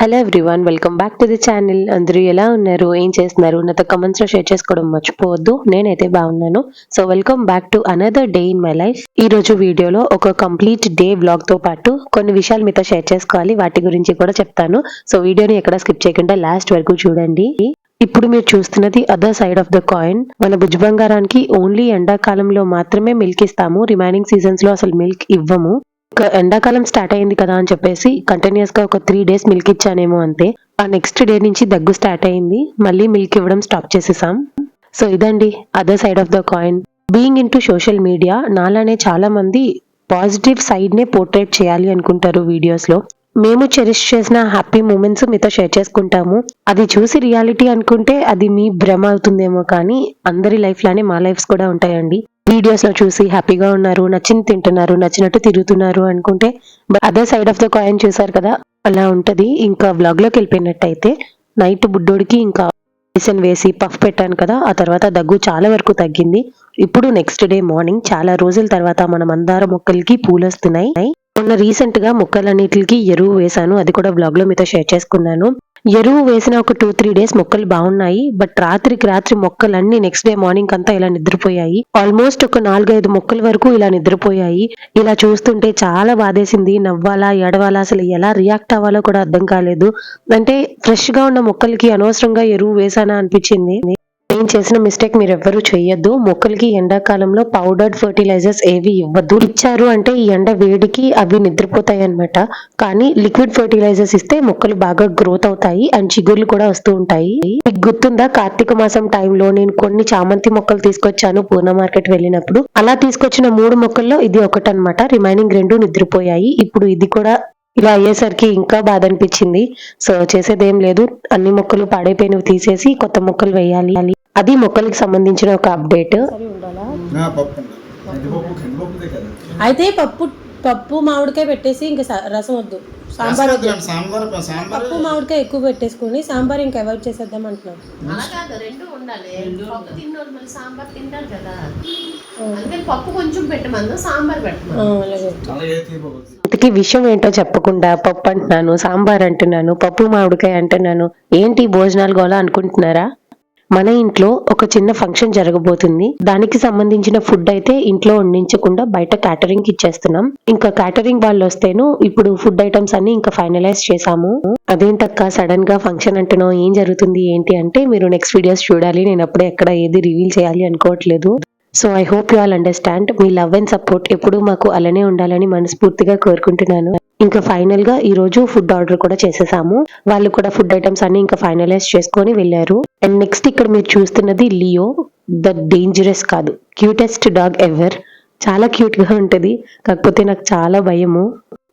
Hello everyone welcome back to the channel. అందరూ ఎలా ఉన్నారు? ఏం చేస్తున్నారు? నాతో కమెంట్స్లో షేర్ చేసుకోవడం మర్చిపోవద్దు. నేనైతే బాగున్నాను. So welcome back to another day in my life ఈ రోజు వీడియోలో ఒక కంప్లీట్ డే వ్లాగ్తో పాటు కొన్ని విషయాలు మీతో షేర్ చేసుకోవాలి. వాటి గురించి కూడా చెప్తాను. సో వీడియోని ఎక్కడ స్కిప్ చేయకుండా లాస్ట్ వరకు చూడండి. ఇప్పుడు మీరు చూస్తున్నది other side of the coin మన భుజ బంగారానికి ఓన్లీ ఎండాకాలంలో మాత్రమే మిల్క్ ఇస్తాము. రిమైనింగ్ సీజన్స్లో అసలు మిల్క్ ఇవ్వము. ఎండాకాలం స్టార్ట్ అయింది కదా అని చెప్పేసి కంటిన్యూస్గా ఒక త్రీ డేస్ మిల్క్ ఇచ్చానేమో అంతే. ఆ నెక్స్ట్ డే నుంచి దగ్గు స్టార్ట్ అయింది. మళ్ళీ మిల్క్ ఇవ్వడం స్టాప్ చేసేసాం. సో ఇదండి other side of the coin being into social media నాలానే చాలా మంది పాజిటివ్ సైడ్ నే పోర్ట్రేట్ చేయాలి అనుకుంటారు వీడియోస్లో. మేము చెరిష్ చేసిన హ్యాపీ మూమెంట్స్ మీతో షేర్ చేసుకుంటాము. అది చూసి రియాలిటీ అనుకుంటే అది మీ భ్రమ అవుతుందేమో కానీ అందరి లైఫ్ లానే మా లైఫ్స్ కూడా ఉంటాయండి. వీడియోస్లో చూసి హ్యాపీగా ఉన్నారు నచ్చింది తింటున్నారు నచ్చినట్టు తిరుగుతున్నారు అనుకుంటే other side of the coin చూసారు కదా అలా ఉంటది. ఇంకా వ్లాగ్లోకి వెళ్ళిపోయినట్టయితే నైట్ బుడ్డోడికి ఇంకా మెడిసిన్ వేసి పఫ్ పెట్టాను కదా ఆ తర్వాత దగ్గు చాలా వరకు తగ్గింది. ఇప్పుడు నెక్స్ట్ డే మార్నింగ్ చాలా రోజుల తర్వాత మన మందార మొక్కలకి పూలు వస్తున్నాయి. మొన్న రీసెంట్గా మొక్కలన్నిటికి ఎరువు వేశాను అది కూడా బ్లాగ్లో మీతో షేర్ చేసుకున్నాను. ఎరువు వేసిన ఒక టూ త్రీ డేస్ మొక్కలు బాగున్నాయి బట్ రాత్రికి రాత్రి మొక్కలన్నీ నెక్స్ట్ డే మార్నింగ్ అంతా ఇలా నిద్రపోయాయి. ఆల్మోస్ట్ ఒక నాలుగైదు మొక్కల వరకు ఇలా నిద్రపోయాయి. ఇలా చూస్తుంటే చాలా బాధేసింది నవ్వాలా ఎడవాలా అసలు ఎలా రియాక్ట్ అవ్వాలో కూడా అర్థం కాలేదు. అంటే ఫ్రెష్గా ఉన్న మొక్కలకి అనవసరంగా ఎరువు వేసానా అనిపించింది. నేను చేసిన మిస్టేక్ మీరు ఎవ్వరూ చేయొద్దు మొక్కలకి ఎండాకాలంలో పౌడర్డ్ ఫర్టిలైజర్స్ ఏవి ఇవ్వద్దు. ఇచ్చారు అంటే ఈ ఎండ వేడికి అవి నిద్రపోతాయి అన్నమాట. కానీ లిక్విడ్ ఫర్టిలైజర్స్ ఇస్తే మొక్కలు బాగా గ్రోత్ అవుతాయి అండ్ చిగుర్లు కూడా వస్తూ ఉంటాయి. మీకు గుర్తుందా? కార్తీక మాసం టైంలో నేను కొన్ని చామంతి మొక్కలు తీసుకొచ్చాను పూర్ణ మార్కెట్ వెళ్ళినప్పుడు. అలా తీసుకొచ్చిన మూడు మొక్కల్లో ఇది ఒకటన్నమాట. రిమైనింగ్ రెండు నిద్రపోయాయి. ఇప్పుడు ఇది కూడా ఇలా అయ్యేసరికి ఇంకా బాధ అనిపించింది. సో చేసేదేం లేదు. అన్ని మొక్కలు పాడైపోయినవి తీసేసి కొత్త మొక్కలు వేయాలి. అది మొక్కలకి సంబంధించిన ఒక అప్డేట్. అయితే పప్పు పప్పు మామిడికాయ పెట్టేసి ఇంకా రసం వద్దు. సాంబార్ పప్పు మామిడికాయ ఎక్కువ పెట్టేసుకుని సాంబార్ ఇంకా అవాయిడ్ చేసేద్దాం తీపప్పు ఇంతకీ విషయం ఏంటో చెప్పకుండా పప్పు అంటున్నాను సాంబార్ అంటున్నాను పప్పు మామిడికాయ అంటున్నాను. ఏంటి భోజనాలు గోలా అనుకుంటున్నారా? మన ఇంట్లో ఒక చిన్న ఫంక్షన్ జరగబోతుంది. దానికి సంబంధించిన ఫుడ్ అయితే ఇంట్లో వండించకుండా బయట క్యాటరింగ్కి ఇచ్చేస్తున్నాం. ఇంకా క్యాటరింగ్ వాళ్ళు వస్తేను ఇప్పుడు ఫుడ్ ఐటమ్స్ అన్ని ఇంకా ఫైనలైజ్ చేసాము అదేంటక్క సడన్గా ఫంక్షన్ అంటున్నాం ఏం జరుగుతుంది ఏంటి అంటే మీరు నెక్స్ట్ వీడియోస్ చూడాలి. నేను అప్పుడే ఎక్కడ ఏది రివీల్ చేయాలి అనుకోవట్లేదు. So I hope you all understand me love and support ఎప్పుడూ మాకు అలానే ఉండాలని మనస్ఫూర్తిగా కోరుకుంటున్నాను. ఇంకా ఫైనల్గా ఈ రోజు ఫుడ్ ఆర్డర్ కూడా చేసేసాము. వాళ్ళు కూడా ఫుడ్ ఐటమ్స్ అన్ని ఇంకా ఫైనలైజ్ చేసుకొని వెళ్ళారు. అండ్ నెక్స్ట్ ఇక్కడ మీరు చూస్తున్నది లియో ద డేంజరస్ కాదు. క్యూటెస్ట్ డాగ్ ఎవర్ చాలా క్యూట్గా ఉంటది. కాకపోతే నాకు చాలా భయము.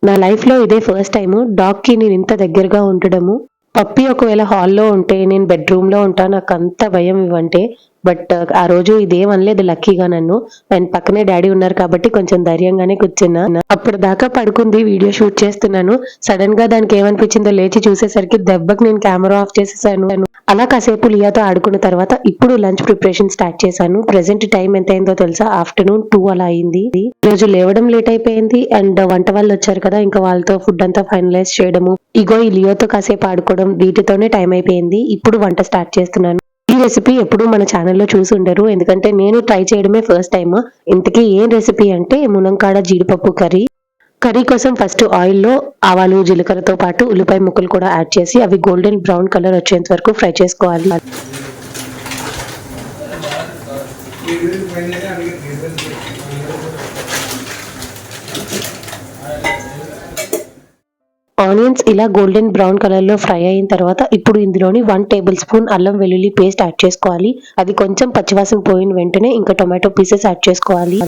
నా లైఫ్లో ఇదే ఫస్ట్ టైం డాగ్కి నేను ఇంత దగ్గరగా ఉండడము. పప్పి ఒకవేళ హాల్లో ఉంటే నేను బెడ్రూమ్లో ఉంటా నాకు అంత భయం ఇవంటే బట్ ఆ రోజు ఇదేం అనలేదు లక్కీగా నన్ను. అండ్ పక్కనే డాడీ ఉన్నారు కాబట్టి కొంచెం ధైర్యంగానే కూర్చున్నా. అప్పుడు దాకా పడుకుంది వీడియో షూట్ చేస్తున్నాను. సడన్గా దానికి ఏమనిపించిందో లేచి చూసేసరికి దెబ్బకి నేను కెమెరా ఆఫ్ చేసేసాను. అలా కాసేపు లియాతో ఆడుకున్న తర్వాత ఇప్పుడు లంచ్ ప్రిపరేషన్ స్టార్ట్ చేశాను. ప్రెసెంట్ టైం ఎంత అయిందో తెలుసా? ఆఫ్టర్నూన్ టూ అలా అయింది. రోజు లేవడం లేట్ అయిపోయింది అండ్ వంట వాళ్ళు వచ్చారు కదా ఇంకా వాళ్ళతో ఫుడ్ అంతా ఫైనలైజ్ చేయడము. ఇగో ఈ లియోతో కాసేపు ఆడుకోవడం వీటితోనే టైం అయిపోయింది. ఇప్పుడు వంట స్టార్ట్ చేస్తున్నాను. రెసిపీ ఎప్పుడు మన ఛానల్లో చూసి ఉండరు. ఎందుకంటే నేను ట్రై చేయడమే ఫస్ట్ టైం ఇంతకీ ఏం రెసిపీ అంటే మునంకాడ జీడిపప్పు కర్రీ. కర్రీ కోసం ఫస్ట్ ఆయిల్లో ఆవాలు జీలకర్రతో పాటు ఉల్లిపాయ ముక్కలు కూడా యాడ్ చేసి అవి గోల్డెన్ బ్రౌన్ కలర్ వచ్చేంత వరకు ఫ్రై చేసుకోవాలి. ఆనియన్స్ ఇలా గోల్డెన్ బ్రౌన్ కలర్లో ఫ్రై అయిన తర్వాత ఇప్పుడు ఇందులోని వన్ టేబుల్ స్పూన్ అల్లం వెల్లుల్లి పేస్ట్ యాడ్ చేసుకోవాలి. అది కొంచెం పచ్చివాసన పోయిన వెంటనే ఇంకా టొమాటో పీసెస్ యాడ్ చేసుకోవాలి.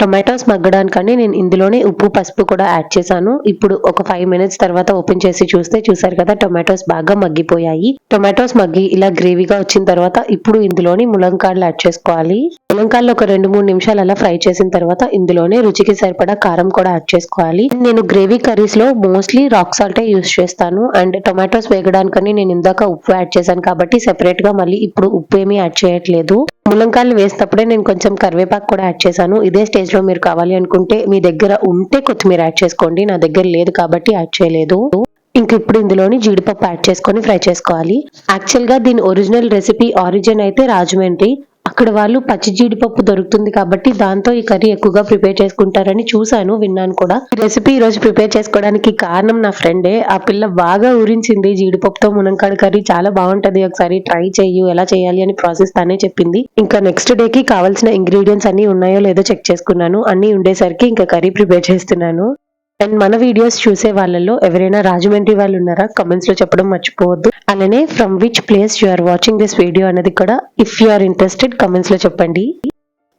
టొమాటోస్ మగ్గడానికని నేను ఇందులోనే ఉప్పు పసుపు కూడా యాడ్ చేశాను. ఇప్పుడు ఒక ఫైవ్ మినిట్స్ తర్వాత ఓపెన్ చేసి చూస్తే చూసారు కదా టొమాటోస్ బాగా మగ్గిపోయాయి. టొమాటోస్ మగ్గి ఇలా గ్రేవీగా వచ్చిన తర్వాత ఇప్పుడు ఇందులోని ములంకాడలు యాడ్ చేసుకోవాలి. ములంకాడలు ఒక రెండు మూడు నిమిషాలు అలా ఫ్రై చేసిన తర్వాత ఇందులోనే రుచికి సరిపడా కారం కూడా యాడ్ చేసుకోవాలి. నేను గ్రేవీ కర్రీస్లో మోస్ట్లీ రాక్ సాల్టే యూస్ చేస్తాను. అండ్ టొమాటోస్ వేగడానికని నేను ఇందాక ఉప్పు యాడ్ చేశాను కాబట్టి సెపరేట్గా మళ్ళీ ఇప్పుడు ఉప్పు ఏమీ యాడ్ చేయట్లేదు. ములంకాయలు వేసినప్పుడే నేను కొంచెం కరివేపాకు కూడా యాడ్ చేశాను. ఇదే స్టేజ్ లో మీరు కావాలి అనుకుంటే మీ దగ్గర ఉంటే కొత్తిమీర యాడ్ చేసుకోండి. నా దగ్గర లేదు కాబట్టి యాడ్ చేయలేదు. ఇంక ఇప్పుడు ఇందులోని జీడిపప్పు యాడ్ చేసుకొని ఫ్రై చేసుకోవాలి. యాక్చువల్గా దీని ఒరిజినల్ రెసిపీ ఆరిజిన్ అయితే రాజమండ్రి. అక్కడ వాళ్ళు పచ్చి జీడిపప్పు దొరుకుతుంది కాబట్టి దాంతో ఈ కర్రీ ఎక్కువగా ప్రిపేర్ చేసుకుంటారని చూశాను విన్నాను కూడా. ఈ రెసిపీ ఈ రోజు ప్రిపేర్ చేసుకోవడానికి కారణం నా ఫ్రెండే. ఆ పిల్ల బాగా ఊరించింది జీడిపప్పుతో మునంకాడ కర్రీ చాలా బాగుంటది ఒకసారి ట్రై చేయు ఎలా చేయాలి అని ప్రాసెస్ తానే చెప్పింది. ఇంకా నెక్స్ట్ డే కి కావాల్సిన ఇంగ్రీడియంట్స్ అన్ని ఉన్నాయో లేదో చెక్ చేసుకున్నాను అన్ని ఉండేసరికి ఇంకా కర్రీ ప్రిపేర్ చేస్తున్నాను. అండ్ మన వీడియోస్ చూసే వాళ్ళలో ఎవరైనా రాజమండ్రి వాళ్ళు ఉన్నారా కమెంట్స్లో చెప్పడం మర్చిపోవద్దు. అలానే from which place you are watching this video అనేది కూడా ఇఫ్ యు ఆర్ ఇంట్రెస్టెడ్ కమెంట్స్లో చెప్పండి.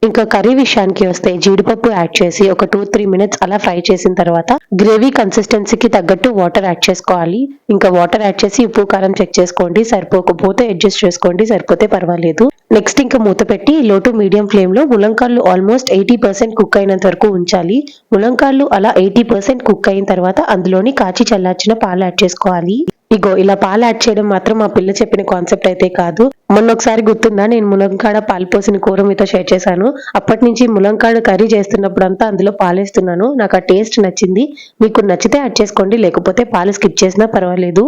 ఇంకా కర్రీ విషయానికి వస్తే జీడిపప్పు యాడ్ చేసి ఒక టూ త్రీ మినిట్స్ అలా ఫ్రై చేసిన తర్వాత గ్రేవీ కన్సిస్టెన్సీకి తగ్గట్టు వాటర్ యాడ్ చేసుకోవాలి. ఇంకా వాటర్ యాడ్ చేసి ఉప్పు కారం చెక్ చేసుకోండి. సరిపోకపోతే అడ్జస్ట్ చేసుకోండి. సరిపోతే పర్వాలేదు. నెక్స్ట్ ఇంకా మూత పెట్టి లో టు మీడియం ఫ్లేమ్లో ములంకాళ్ళు ఆల్మోస్ట్ ఎయిటీ పర్సెంట్ కుక్ అయినంత వరకు ఉంచాలి. ములంకాళ్ళు అలా ఎయిటీ పర్సెంట్ కుక్ అయిన తర్వాత అందులోని కాచి చల్లార్చిన పాలు యాడ్ చేసుకోవాలి. ఇగో ఇలా పాలు యాడ్ చేయడం మాత్రం మా పిల్ల చెప్పిన కాన్సెప్ట్ అయితే కాదు. మొన్న ఒకసారి గుర్తుందా నేను ములంకాడ పాలు పోసిన కూర మీతో షేర్ చేశాను. అప్పటి నుంచి ములంకాడ కర్రీ చేస్తున్నప్పుడు అంతా అందులో పాలేస్తున్నాను. నాకు ఆ టేస్ట్ నచ్చింది. మీకు నచ్చితే యాడ్ చేసుకోండి లేకపోతే పాలు స్కిప్ చేసినా పర్వాలేదు.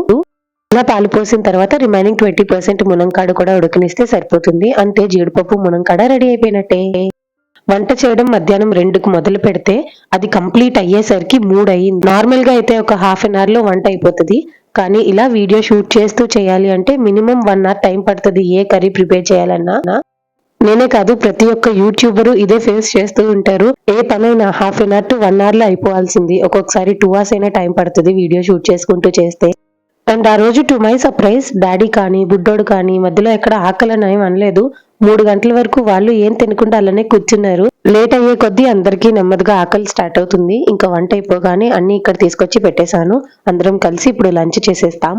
ఇలా పాలు పోసిన తర్వాత రిమైనింగ్ ట్వంటీ పర్సెంట్ మునంకాడ కూడా ఉడకనిస్తే సరిపోతుంది. అంతే జీడిపప్పు మునంకాడ రెడీ అయిపోయినట్టే. వంట చేయడం మధ్యాహ్నం రెండుకు మొదలు పెడితే అది కంప్లీట్ అయ్యేసరికి మూడు అయ్యింది నార్మల్గా అయితే ఒక హాఫ్ అన్ అవర్లో వంట అయిపోతుంది. కానీ ఇలా వీడియో షూట్ చేస్తూ చేయాలి అంటే మినిమం వన్ అవర్ టైం పడుతుంది. ఏ కర్రీ ప్రిపేర్ చేయాలన్నా. నేనే కాదు ప్రతి ఒక్క యూట్యూబరు ఇదే ఫేస్ చేస్తూ ఉంటారు. ఏ పనైనా half an hour to one అవర్లో అయిపోవాల్సింది. ఒక్కొక్కసారి టూ అవర్స్ అయినా టైం పడుతుంది వీడియో షూట్ చేసుకుంటూ చేస్తే. అండ్ ఆ రోజు టు మై సర్ప్రైజ్ డాడీ కానీ బుడ్డోడు కానీ మధ్యలో ఎక్కడ ఆకలి ఏం అనలేదు. మూడు గంటల వరకు వాళ్ళు ఏం తినకుండా అలానే కూర్చున్నారు. లేట్ అయ్యే కొద్దీ అందరికీ నెమ్మదిగా ఆకలి స్టార్ట్ అవుతుంది. ఇంకా వంట అయిపోగానే అన్ని ఇక్కడ తీసుకొచ్చి పెట్టేశాను. అందరం కలిసి ఇప్పుడు లంచ్ చేసేస్తాం.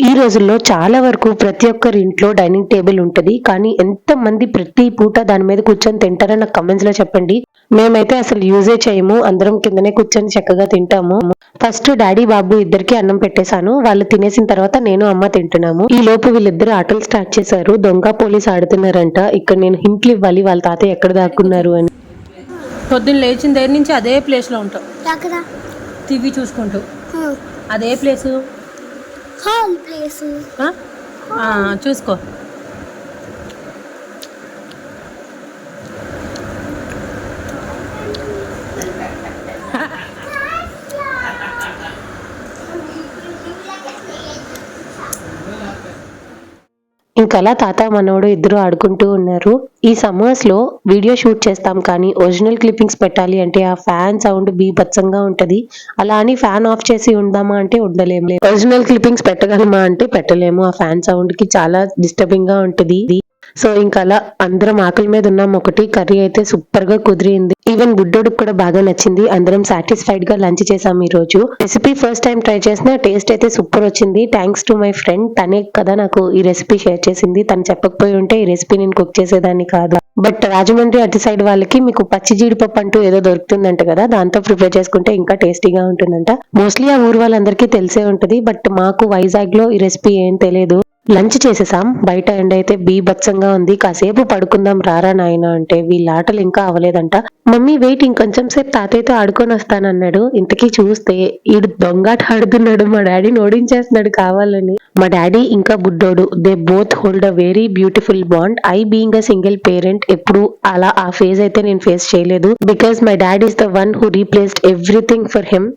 ఈ రోజుల్లో చాలా వరకు ప్రతి ఒక్కరి ఇంట్లో డైనింగ్ టేబుల్ ఉంటది. కానీ ఎంత మంది ప్రతి పూట దాని మీద కూర్చొని తింటారో నాకు కమెంట్స్లో చెప్పండి. మేమైతే అసలు యూజే చేయము. అందరం కిందనే కూర్చొని చక్కగా తింటాము. ఫస్ట్ డాడీ బాబు ఇద్దరికి అన్నం పెట్టేశాను. వాళ్ళు తినేసిన తర్వాత నేను అమ్మ తింటున్నాము. ఈ లోపు వీళ్ళిద్దరు ఆటలు స్టార్ట్ చేశారు. దొంగ పోలీస్ ఆడుతున్నారంట. ఇక్కడ నేను హింట్లు ఇవ్వాలి. వాళ్ళ తాతయ్య ఎక్కడ దాక్కున్నారు అని. పొద్దున్న లేచిన దగ్గర నుంచి అదే ప్లేస్లో ఉంటావు ఎక్కడ టీవీ చూసుకుంటూ. అదే ప్లేసు ప్లేస్ Ah, చూసుకో. అలా తాత మనవడు ఇద్దరు ఆడుకుంటూ ఉన్నారు. ఈ సమ్మర్స్లో వీడియో షూట్ చేస్తాం కానీ ఒరిజినల్ క్లిప్పింగ్స్ పెట్టాలి అంటే ఆ ఫ్యాన్ సౌండ్ బీభత్సంగా ఉంటది. అలా అని ఫ్యాన్ ఆఫ్ చేసి ఉందామా అంటే ఉండలేము ఒరిజినల్ క్లిప్పింగ్స్ పెట్టగలమా అంటే పెట్టలేము. ఆ ఫ్యాన్ సౌండ్కి చాలా డిస్టర్బింగ్గా ఉంటది. సో ఇంకా అలా అందరం ఆకలి మీద ఉన్నాం. ఒకటి కర్రీ అయితే సూపర్గా కుదిరింది ఈవెన్ బుడ్డోడికి కూడా బాగా నచ్చింది. అందరం సాటిస్ఫైడ్గా లంచ్ చేసాం ఈ రోజు రెసిపీ ఫస్ట్ టైం ట్రై చేసిన టేస్ట్ అయితే సూపర్ వచ్చింది. థ్యాంక్స్ టు మై ఫ్రెండ్ తనే కదా నాకు ఈ రెసిపీ షేర్ చేసింది. తను చెప్పకపోయి ఉంటే ఈ రెసిపీ నేను కుక్ చేసేదాన్ని కాదు. బట్ రాజమండ్రి అటు సైడ్ వాళ్ళకి మీకు పచ్చి జీడిపప్పు అంటూ ఏదో దొరుకుతుందంట కదా దాంతో ప్రిపేర్ చేసుకుంటే ఇంకా టేస్టీగా ఉంటుందంట. మోస్ట్లీ ఆ ఊరు వాళ్ళందరికీ తెలిసే ఉంటది. బట్ మాకు వైజాగ్లో ఈ రెసిపీ ఏం తెలియదు. లంచ్ చేసేసాం. బయట ఎండ అయితే బీభత్సంగా ఉంది. కాసేపు పడుకుందాం రారా నాయన అంటే వీళ్ళ ఆటలు ఇంకా అవ్వలేదంట. మమ్మీ వెయిట్ ఇంకొంచెం సేపు తాతయ్యతో ఆడుకొని వస్తానన్నాడు. ఇంతకీ చూస్తే ఈడు దొంగాట ఆడుతున్నాడు. మా డాడీని ఓడించేస్తున్నాడు కావాలని. మా డాడీ ఇంకా బుడ్డోడు. They both hold a very beautiful bond I being a single parent ఎప్పుడు అలా ఆ ఫేజ్ అయితే నేను ఫేస్ చేయలేదు. Because my daddy is the one who replaced everything for him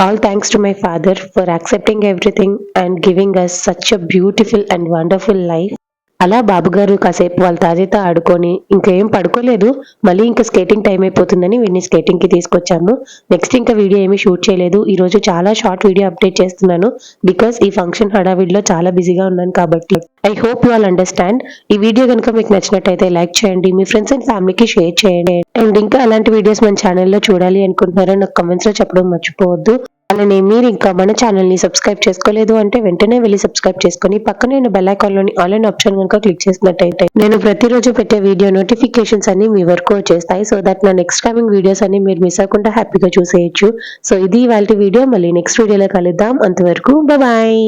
All thanks to my father for accepting everything and giving us such a beautiful and wonderful life. అలా బాబుగారు కాసేపు వాళ్ళ తాజాతో ఆడుకొని ఇంకా ఏం పడుకోలేదు. మళ్ళీ ఇంకా స్కేటింగ్ టైం అయిపోతుందని వీడిని స్కేటింగ్కి తీసుకొచ్చాము. నెక్స్ట్ ఇంకా వీడియో ఏమీ షూట్ చేయలేదు. ఈరోజు చాలా షార్ట్ వీడియో అప్డేట్ చేస్తున్నాను. బికాస్ ఈ ఫంక్షన్ హడావిడిలో చాలా బిజీగా ఉన్నాను కాబట్టి. I hope you all understand. ఈ వీడియో కనుక మీకు నచ్చినట్టయితే లైక్ చేయండి. మీ ఫ్రెండ్స్ అండ్ ఫ్యామిలీకి షేర్ చేయండి. అండ్ ఇంకా అలాంటి వీడియోస్ మన ఛానల్లో చూడాలి అనుకుంటున్నారో నాకు కమెంట్స్లో చెప్పడం మర్చిపోవద్దు. అలానే మీరు ఇంకా మన ఛానల్ని సబ్స్క్రైబ్ చేసుకోలేదు అంటే వెంటనే వెళ్ళి సబ్స్క్రైబ్ చేసుకొని పక్కనే ఉన్న బెల్ ఐకాన్లోని ఆన్లైన్ ఆప్షన్ కనుక క్లిక్ చేసినట్టయితే నేను ప్రతిరోజు పెట్టే వీడియో నోటిఫికేషన్స్ అన్ని మీ వరకు వచ్చేస్తాయి. సో దట్ నా నెక్స్ట్ కమింగ్ వీడియోస్ అన్ని మీరు మిస్ అవ్వకుండా హ్యాపీగా చూసేయచ్చు. సో ఇది వాళ్ళ వీడియో మళ్ళీ నెక్స్ట్ వీడియోలో కలుద్దాం. అంతవరకు బాయ్